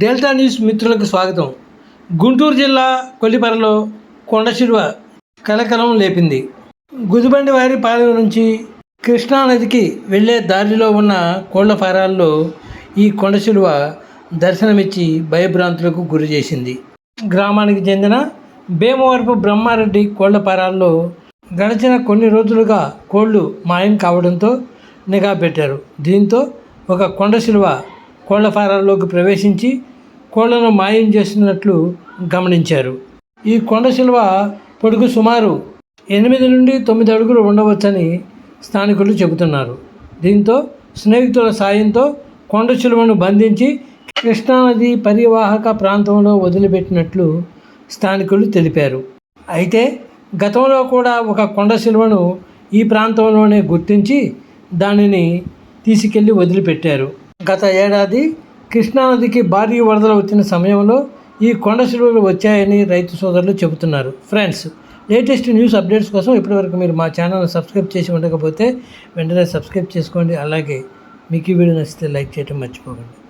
Delta news మిత్రులకు స్వాగతం. గుంటూరు జిల్లా కొల్లిపరలో కొండచిరువ కలకలం లేపింది. గుదిబండి వారి పాలెం నుంచి కృష్ణానదికి వెళ్ళే దారిలో ఉన్న కోళ్ళ ఫారాల్లో ఈ కొండశిలువ దర్శనమిచ్చి భయభ్రాంతులకు గురి చేసింది. గ్రామానికి చెందిన భీమవరపు బ్రహ్మారెడ్డి కోళ్ళ ఫారాల్లో గడిచిన కొన్ని రోజులుగా కోళ్ళు మాయం కావడంతో నిఘా పెట్టారు. దీంతో ఒక కొండ శిలువ కోళ్ళ ఫారాల్లోకి ప్రవేశించి కోళ్ళను మాయం చేస్తున్నట్లు గమనించారు. ఈ కొండ శిలువ పొడుగు సుమారు ఎనిమిది నుండి తొమ్మిది అడుగులు ఉండవచ్చని స్థానికులు చెబుతున్నారు. దీంతో స్నేహితుల సాయంతో కొండ శిలువను బంధించి కృష్ణానది పరివాహక ప్రాంతంలో వదిలిపెట్టినట్లు స్థానికులు తెలిపారు. అయితే గతంలో కూడా ఒక కొండ శిలువను ఈ ప్రాంతంలోనే గుర్తించి దానిని తీసుకెళ్ళి వదిలిపెట్టారు. గత ఏడాది కృష్ణానదికి భారీ వరదలు వచ్చిన సమయంలో ఈ కొండ శిలువలు వచ్చాయని రైతు సోదరులు చెబుతున్నారు. ఫ్రెండ్స్ లేటెస్ట్ న్యూస్ అప్డేట్స్ కోసం ఇప్పటివరకు మీరు మా ఛానల్ని సబ్స్క్రైబ్ చేసి ఉండకపోతే వెంటనే సబ్స్క్రైబ్ చేసుకోండి. అలాగే మీకు ఈ వీడియో నచ్చితే లైక్ చేయడం మర్చిపోకండి.